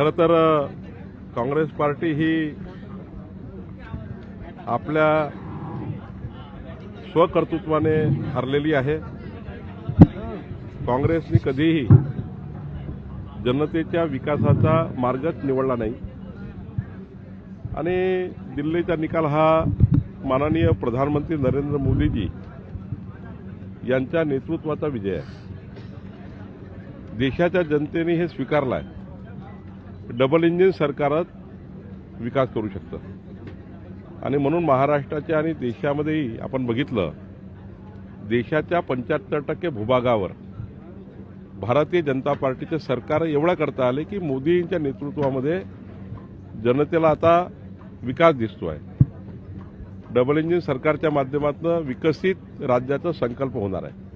खरं तर काँग्रेस पार्टी ही आपल्या स्वकर्तृत्वाने हरलेली आहे. काँग्रेसने कधीही जनतेच्या विकासाचा मार्गच निवडला नाही. आणि दिल्लीचा निकाल हा माननीय प्रधानमंत्री नरेंद्र मोदीजी यांच्या नेतृत्वाचा विजय आहे. देशाच्या जनतेने हे स्वीकारलं आहे डबल इंजिन सरकारच विकास करू शकतं. आणि म्हणून महाराष्ट्राच्या आणि देशामध्येही आपण बघितलं देशाच्या पंच्याहत्तर टक्के भूभागावर भारतीय जनता पार्टीचे सरकार एवढं करता आले की मोदींच्या नेतृत्वामध्ये जनतेला आता विकास दिसतो आहे डबल इंजिन सरकारच्या माध्यमातून विकसित राज्याचा संकल्प होणार आहे.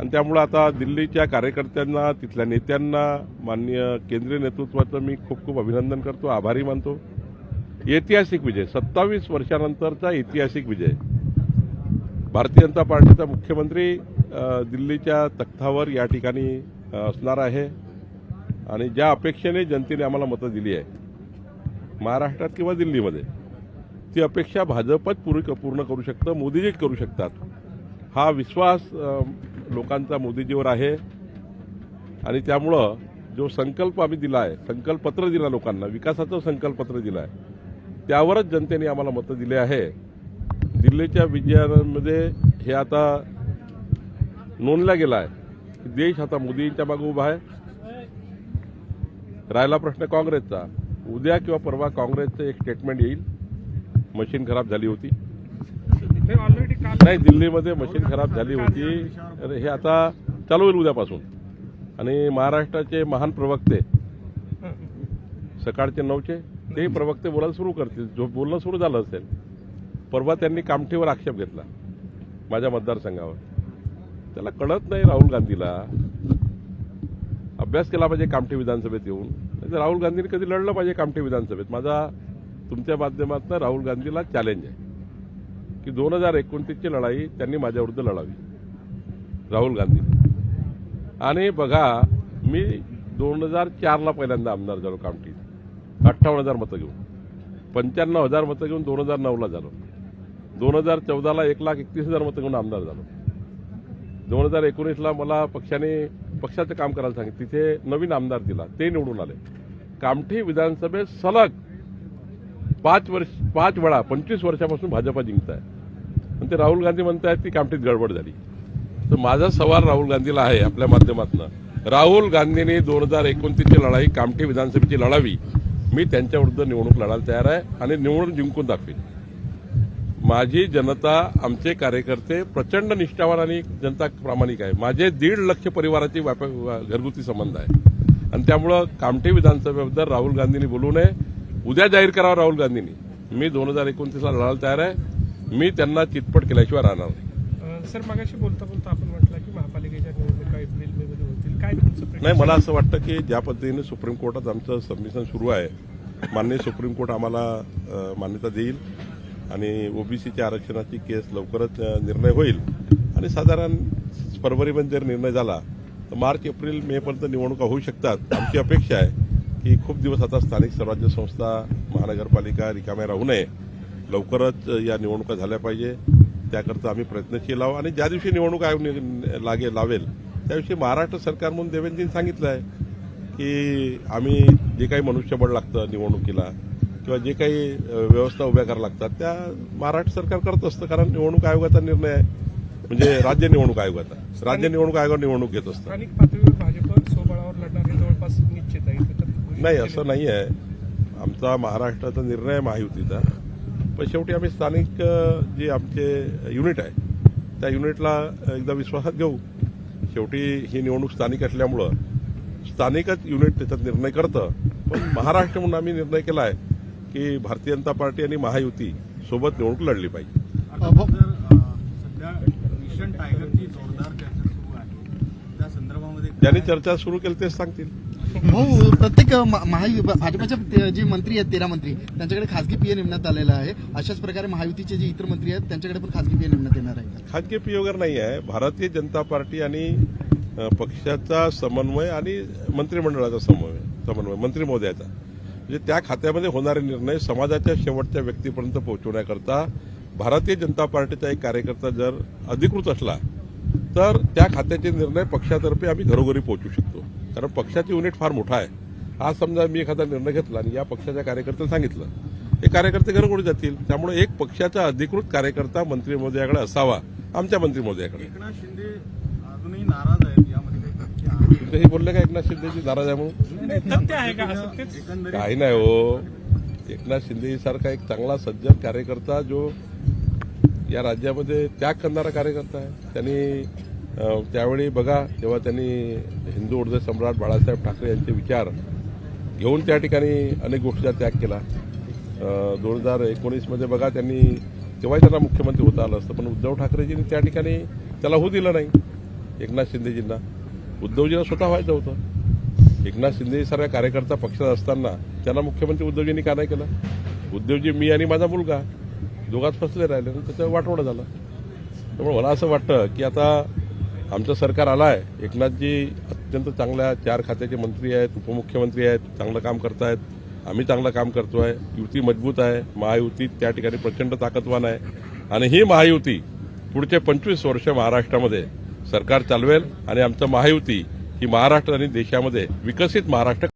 आणि त्यामुळं आता दिल्लीच्या कार्यकर्त्यांना तिथल्या नेत्यांना माननीय केंद्रीय नेतृत्वाचं मी खूप खूप अभिनंदन करतो आभारी मानतो. ऐतिहासिक विजय सत्तावीस वर्षानंतरचा ऐतिहासिक विजय. भारतीय जनता पार्टीचा मुख्यमंत्री दिल्लीच्या तख्तावर या ठिकाणी असणार आहे. आणि ज्या अपेक्षेने जनतेने आम्हाला मतं दिली आहे महाराष्ट्रात किंवा दिल्लीमध्ये ती अपेक्षा भाजपच पूर्ण पूर्ण करू शकतं मोदीजीच करू शकतात. हा विश्वास लोकांचा मोदीजीवर आहे. आणि त्यामुळं जो संकल्प आम्ही दिला आहे संकल्पपत्र दिला लोकांना विकासाचं संकल्पपत्र दिलं आहे त्यावरच जनतेने आम्हाला मतं दिले आहे. दिल्लीच्या विजयामध्ये हे आता नोंदला गेला आहे की देश आता मोदींच्या मागे उभा आहे. राहिला प्रश्न काँग्रेसचा. उद्या किंवा परवा काँग्रेसचं एक स्टेटमेंट येईल. मशीन खराब झाली होती. नाही दिल्लीमध्ये मशीन खराब झाली होती. हे आता चालू होईल उद्यापासून. आणि महाराष्ट्राचे महान प्रवक्ते सकाळचे नऊचे तेही प्रवक्ते बोलायला सुरू करतील. जो बोलणं सुरू झालं असेल परवा त्यांनी कामठीवर आक्षेप घेतला माझ्या मतदारसंघावर. त्याला कळत नाही राहुल गांधीला. अभ्यास केला पाहिजे कामठी विधानसभेत येऊन. राहुल गांधीने कधी लढलं पाहिजे कामठी विधानसभेत. माझा तुमच्या माध्यमातून राहुल गांधीला चॅलेंज आहे. की दोन हजार एकोणतीसची लढाई त्यांनी माझ्याविरुद्ध लढावी. राहुल गांधी. आणि बघा मी दोन हजार चारला पहिल्यांदा आमदार झालो कामठी अठ्ठावन्न हजार मतं घेऊन. पंच्याण्णव हजार मतं घेऊन दोन हजार नऊला झालो. दोन हजार चौदाला एक लाख एकतीस हजार मतं घेऊन आमदार झालो. दोन हजार एकोणीसला मला पक्षाने पक्षाचं काम करायला सांगितलं. तिथे नवीन आमदार दिला. ते निवडून आले. कामठी विधानसभेत सलग पाच वर्ष पाच वेळा पंचवीस वर्षापासून भाजपा जिंकत आहे आणि ते राहुल गांधी म्हणतात की कामठीत गडबड झाली. तर माझा सवाल राहुल गांधीला आहे आपल्या माध्यमातून. राहुल गांधींनी दोन हजार एकोणतीसची लढाई कामठी विधानसभेची लढावी. मी त्यांच्याविरुद्ध निवडणूक लढायला तयार आहे आणि निवडून जिंकून दाखवेन. माझी जनता आमचे कार्यकर्ते प्रचंड निष्ठावान आणि जनता प्रामाणिक आहे. माझे दीड लक्ष परिवाराची व्याप- घरगुती संबंध आहे. आणि त्यामुळं कामठी विधानसभेबद्दल राहुल गांधींनी बोलू नये. उद्या जाहीर करावं राहुल गांधींनी. मी दोन हजार एकोणतीसला लढायला तयार आहे. मी त्यांना चितपट केल्याशिवाय राहणार नाही. सर मागाशी बोलता बोलता आपण म्हटलं की महापालिकेच्या निवडणुका एप्रिल मे मध्ये होतील. काय तुमचं? नाही मला असं वाटतं की ज्या पद्धतीने सुप्रीम कोर्टात आमचं सबमिशन सुरू आहे माननीय सुप्रीम कोर्ट आम्हाला मान्यता देईल आणि ओबीसीच्या आरक्षणाची केस लवकरच निर्णय होईल. आणि साधारण फरवरीमध्ये जर निर्णय झाला तर मार्च एप्रिल मे पर्यंत निवडणुका होऊ शकतात. आमची अपेक्षा आहे की खूप दिवस आता स्थानिक स्वराज्य संस्था महानगरपालिका रिकाम्या राहू नये. लवकरच या निवडणुका झाल्या पाहिजे. त्याकरता आम्ही प्रयत्नशील आहोत. आणि ज्या दिवशी निवडणूक आयोग नि- लागे लावेल त्या दिवशी महाराष्ट्र सरकार म्हणून देवेंद्रजींनी सांगितलं आहे की आम्ही जे काही मनुष्यबळ लागतं निवडणुकीला किंवा जे काही व्यवस्था उभ्या करायला लागतात त्या महाराष्ट्र सरकार करत असतं. कारण निवडणूक आयोगाचा निर्णय आहे. म्हणजे राज्य निवडणूक आयोगाचा राज्य निवडणूक आयोगावर निवडणूक घेत असतं. स्थानिक पातळीवर भाजप स्वबळावर लढणार हे जवळपास निश्चित आहे इथं तर घोषित नाही असं नाही आहे आमचा महाराष्ट्राचा निर्णय महायुतीचा. पण शेवटी आम्ही स्थानिक जे आमचे युनिट आहे त्या युनिटला एकदा विश्वासात घेऊ. शेवटी ही निवडणूक स्थानिक असल्यामुळं स्थानिकच युनिट त्याच्यात निर्णय करतं. पण महाराष्ट्र म्हणून आम्ही निर्णय केला आहे की भारतीय जनता पार्टी आणि महायुती सोबत निवडणूक लढली पाहिजे. ज्यांनी चर्चा सुरू केली तेच सांगतील. भाऊ प्रत्येक महायुती महायु जे मंत्री आहेत तेरा मंत्री त्यांच्याकडे खासगी पीए नेमण्यात आलेला आहे. अशाच प्रकारे महायुतीचे जे इतर मंत्री आहेत त्यांच्याकडे पण खासगी पीए नेमण्यात येणार आहे खाजगी पीए वगैरे नाही आहे. भारतीय जनता पार्टी आणि पक्षाचा समन्वय आणि मंत्रिमंडळाचा समन्वय समन्वय मंत्री महोदयाचा. म्हणजे त्या खात्यामध्ये होणारे निर्णय समाजाच्या शेवटच्या व्यक्तीपर्यंत पोहोचवण्याकरता भारतीय जनता पार्टीचा एक कार्यकर्ता जर अधिकृत असला तर त्या खात्याचे निर्णय पक्षातर्फे आम्ही घरोघरी पोहोचू शकतो. कारण पक्षाची युनिट फार मोठा आहे. आज समजा मी एखादा निर्णय घेतला आणि या पक्षाच्या कार्यकर्त्याला सांगितलं हे कार्यकर्ते घरोघरी जातील. त्यामुळे एक पक्षाचा अधिकृत कार्यकर्ता मंत्री महोदयाकडे असावा आमच्या मंत्री महोदयाकडे. एकनाथ शिंदे अजूनही नाराज आहेत यामध्ये हे बोलले का एकनाथ शिंदेची नाराज आहे म्हणून? काही नाही हो. एकनाथ शिंदे सारखा एक चांगला सज्जन कार्यकर्ता जो या राज्यामध्ये त्याग करणारा कार्यकर्ता आहे त्यांनी त्यावेळी बघा तेव्हा त्यांनी हिंदू उर्दू सम्राट बाळासाहेब ठाकरे यांचे विचार घेऊन त्या ठिकाणी अनेक गोष्टीचा त्याग केला. दोन हजार एकोणीसमध्ये बघा त्यांनी तेव्हाही त्यांना मुख्यमंत्री होता आलं असतं पण उद्धव ठाकरेजींनी त्या ठिकाणी त्याला होऊ दिलं नाही एकनाथ शिंदेजींना. उद्धवजींना स्वतः व्हायचं होतं. एकनाथ शिंदे सारखा कार्यकर्ता पक्षात असताना त्यांना मुख्यमंत्री उद्धवजींनी का नाही केलं? उद्धवजी मी आणि माझा मुलगा दोघात फसले राहिले त्याचं वाटवडं झालं. त्यामुळे मला असं वाटतं की आता आमचं सरकार आलं आहे एकनाथजी अत्यंत चांगल्या चार खात्याचे मंत्री आहेत उपमुख्यमंत्री आहेत चांगलं काम करतायत. आम्ही चांगलं काम करतोय. युती मजबूत आहे. महायुती त्या ठिकाणी प्रचंड ताकदवान आहे. आणि ही महायुती पुढचे पंचवीस वर्ष महाराष्ट्रामध्ये सरकार चालवेल आणि आमचं महायुती ही महाराष्ट्र आणि देशामध्ये विकसित महाराष्ट्र